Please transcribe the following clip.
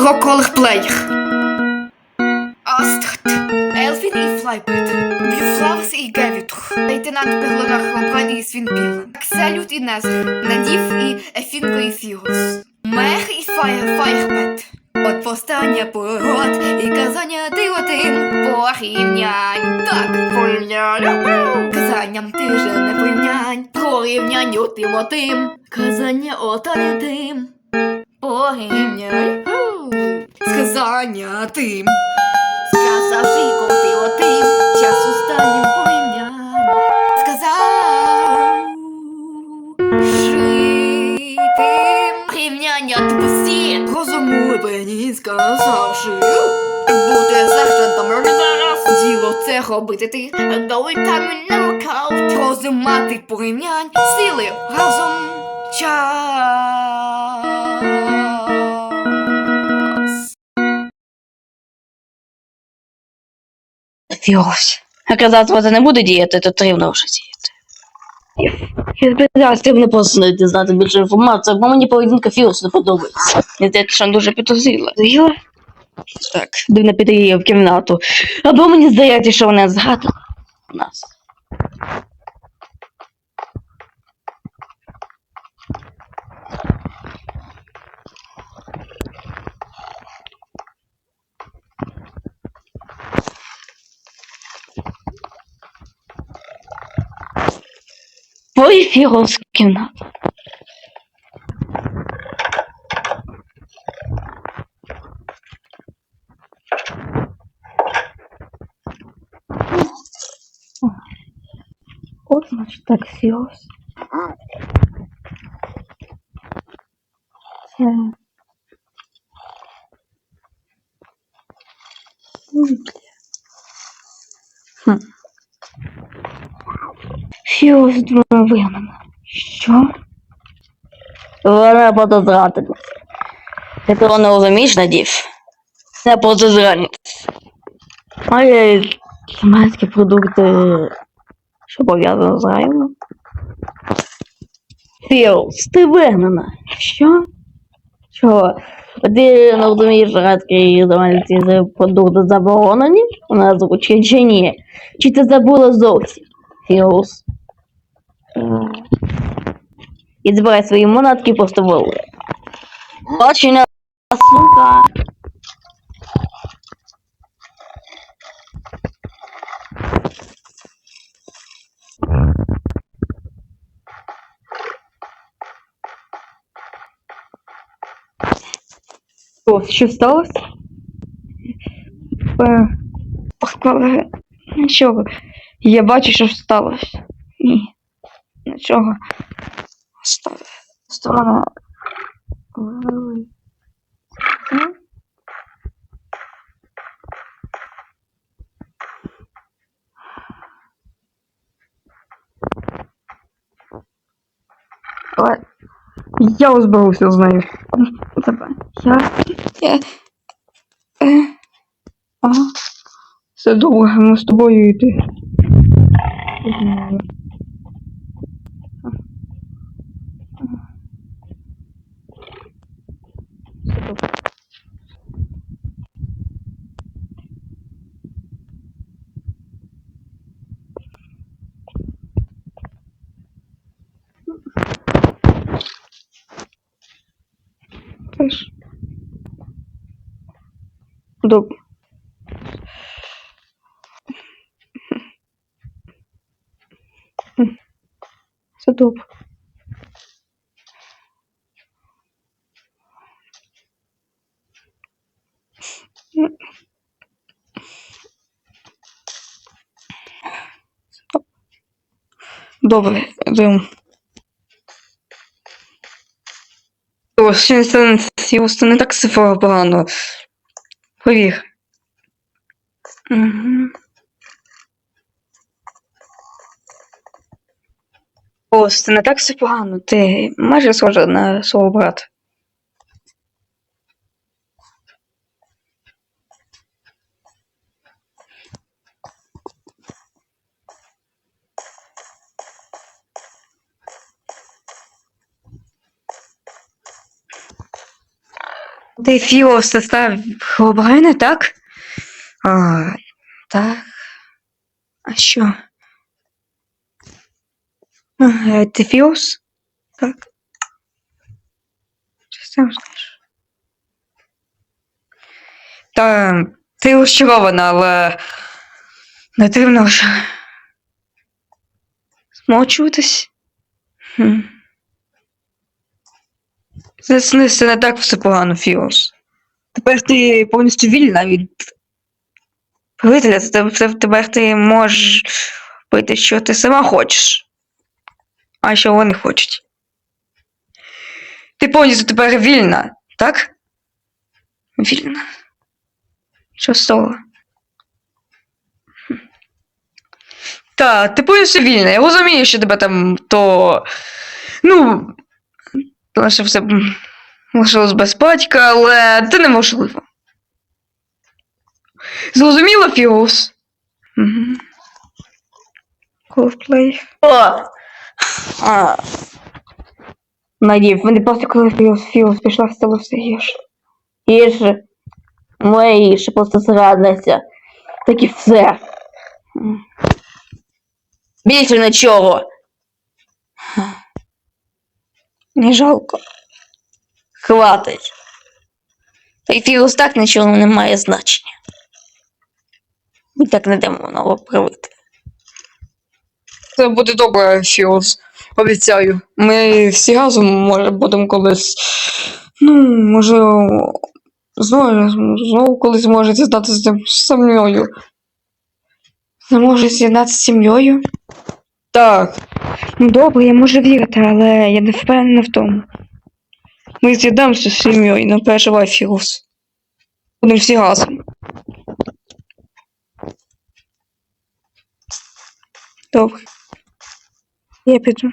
про колорплеєр. Астрид, Елфін і Флайбет, Бюфлавс і Гевітух, лейтенант Перлонах Ламбран і Свінпіл, Акселют і Незр, Надів і Ефінго і Фігус, Мех і Фаєр Фаєрбет. От повстання пород і казання ти отим порівнянь. Так, порівнянь. Казанням ти вже не порівнянь. Порівнянь отим отим. Казання ота тим. Порівнянь. Сказання тим. Сказавши коти отим. Час останнім порівнянь. Сказав. Жити порівняння тупості. Розумлені сказавши. Бути сержантом зараз. Діло це робити ти. Доли там не рукав. Розумати порівнянь. Сили разом. Час. Фіос. Казати це не буде діяти, то трівно вже діяти. Я сподіваюся, ти не просто знати більше інформації, бо мені поведінка Фіос не подобається. Мені здається, що вона дуже підозріла. Зріла? Так, дивно піти її в кімнату. Або мені здається, що вона згадала нас. Ой, Фіос в кімнату. От, значить, так. Це... Ой, бля. Хм. Фіос думає вигнана. Що? Вона подозрательна. Ти того не розумієш, Надів? Це подозральність. Має кімнатські продукти, що пов'язано з районом. Фіос, ти вигнана. Що? Чого? Ти не розумієш, радки ці продукти заборонені у нас звучить чи ні? Чи ти забула зовсім? Фіос. І збирай свої монатки просто вилуй. Бачення сука. О, що сталося? Е, нічого. Я бачу, що сталося. Нічого. Сторона. Я розберуся з нею. Я. Я. Все добре, ми з тобою йти. Теж. Добре. Все добре. Добре, йдемо. Ось, ще це, це не так все погано. Повір. Угу. О, це не так все погано. Ти майже схожа на свого брата. Ти Фіос став Хобрена, так? А, так. А що? Е, Ти Фіос? Так. Що сам знаєш? Та ти розчарована, але не дивно вже. Змовчуватись? Хм. Це, не так все погано, Фіос. Тепер ти повністю вільна від це- Тепер ти можеш робити, що ти сама хочеш. А що вони хочуть. Ти повністю тепер вільна, так? Вільна. Що з того? Та, ти повністю вільна. Я розумію, що тебе там то. Ну. Лише все лишилось без батька, але це неможливо. Зрозуміло, Фіус? Угу. Колдплей. О! Надів, мені просто коли Фіус, Фіус пішла, стало все гірше. Гірше. Моє гірше, просто зрадниця. Так і все. Більше нічого. Не жалко. Хватить. Та й Фіус так нічого не має значення. Ми так не дамо нового привити. Це буде добре, Фіос. Обіцяю. Ми всі разом може будемо колись. Ну, можливо, знову, знову колись можете стати з цим сім'єю. Не може з'єднатися з сім'єю? Так. Ну добре, я можу вірити, але я не впевнена в тому. Ми з'їдемося з сім'єю, не переживай, Фіос. Будемо всі разом. Добре. Я піду.